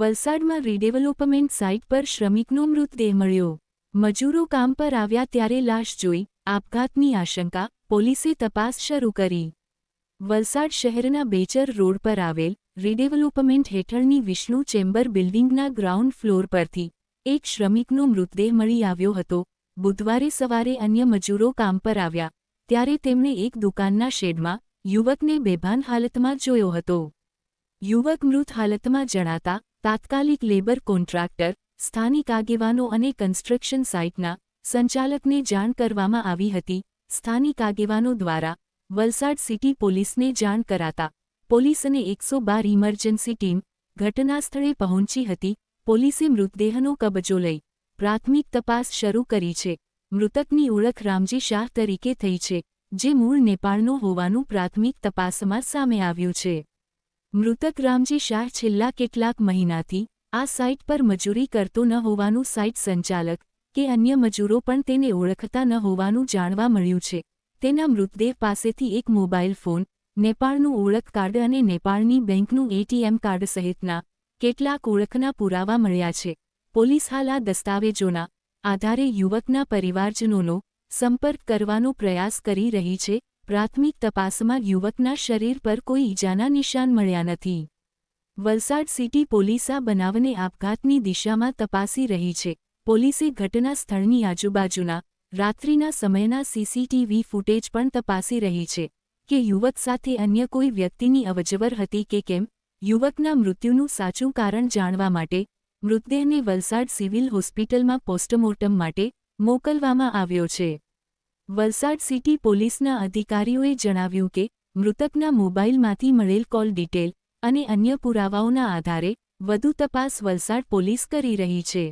વલસાડમાં redevelopment site પર શ્રમિકનો મૃતદેહ મળ્યો. મજૂરો કામ પર આવ્યા ત્યારે લાશ જોઈ આપઘાતની આશંકા, પોલીસે તપાસ શરૂ કરી. વલસાડ શહેરના બેચર રોડ પર આવેલ રીડેવલપમેન્ટ હેઠળની વિષ્ણુ ચેમ્બર બિલ્ડિંગના ગ્રાઉન્ડ ફ્લોર પરથી એક શ્રમિકનો મૃતદેહ મળી આવ્યો હતો. બુધવારે સવારે અન્ય મજૂરો કામ પર આવ્યા, ત્યારે તેમણે એક દુકાનના શેડમાં યુવકને બેભાન હાલતમાં જોયો હતો. યુવક મૃત હાલતમાં જણાતા, તાત્કાલિક લેબર કોન્ટ્રાક્ટર, સ્થાનિક આગેવાનો અને કન્સ્ટ્રક્શન સાઇટના સંચાલકને જાણ કરવામાં આવી હતી. સ્થાનિક આગેવાનો દ્વારા વલસાડ સિટી પોલીસને જાણ કરાતા પોલીસ અને એકસો બાર ઇમરજન્સી ટીમ ઘટનાસ્થળે પહોંચી હતી. પોલીસે મૃતદેહનો કબજો લઈ પ્રાથમિક તપાસ શરૂ કરી છે. મૃતકની ઓળખ રામજી શાહ તરીકે થઈ છે. જે મૂળ નેપાળનો હોવાનું પ્રાથમિક તપાસમાં સામે આવ્યું છે. મૃતક રામજી શાહ છેલ્લા કેટલાક મહિનાથી આ સાઇટ પર મજૂરી કરતો ન હોવાનું સાઇટ સંચાલક કે અન્ય મજૂરો પણ તેને ઓળખતા ન હોવાનું જાણવા મળ્યું છે. તેના મૃતદેહ પાસેથી એક મોબાઈલ ફોન, નેપાળનું ઓળખ કાર્ડ અને નેપાળની બેંકનું એટીએમ કાર્ડ સહિતના કેટલાક ઓળખના પુરાવા મળ્યા છે. પોલીસ હાલ આ દસ્તાવેજોના આધારે યુવકના પરિવારજનોનો સંપર્ક કરવાનો પ્રયાસ કરી રહી છે, પ્રાથમિક તપાસમાં યુવકના શરીર પર કોઈ ઈજાના નિશાન મળ્યા નથી. વલસાડ સિટી પોલીસ આ બનાવને આપઘાતની દિશામાં તપાસી રહી છે. પોલીસે ઘટના સ્થળની આજુબાજુના, રાત્રિના સમયના સીસીટીવી ફૂટેજ પણ તપાસી રહી છે, કે યુવક સાથે અન્ય કોઈ વ્યક્તિની અવજવર હતી કે કેમ? યુવકના મૃત્યુનું સાચું કારણ જાણવા માટે, મૃતદેહને વલસાડ સિવિલ હોસ્પિટલમાં પોસ્ટમોર્ટમ માટે મોકલવામાં આવ્યો છે. વલસાડ સિટી પોલીસના અધિકારીઓએ જણાવ્યું કે, મૃતકના મોબાઈલમાંથી મળેલ કોલ ડિટેલ અને અન્ય પુરાવાઓના આધારે વધુ તપાસ વલસાડ પોલીસ કરી રહી છે.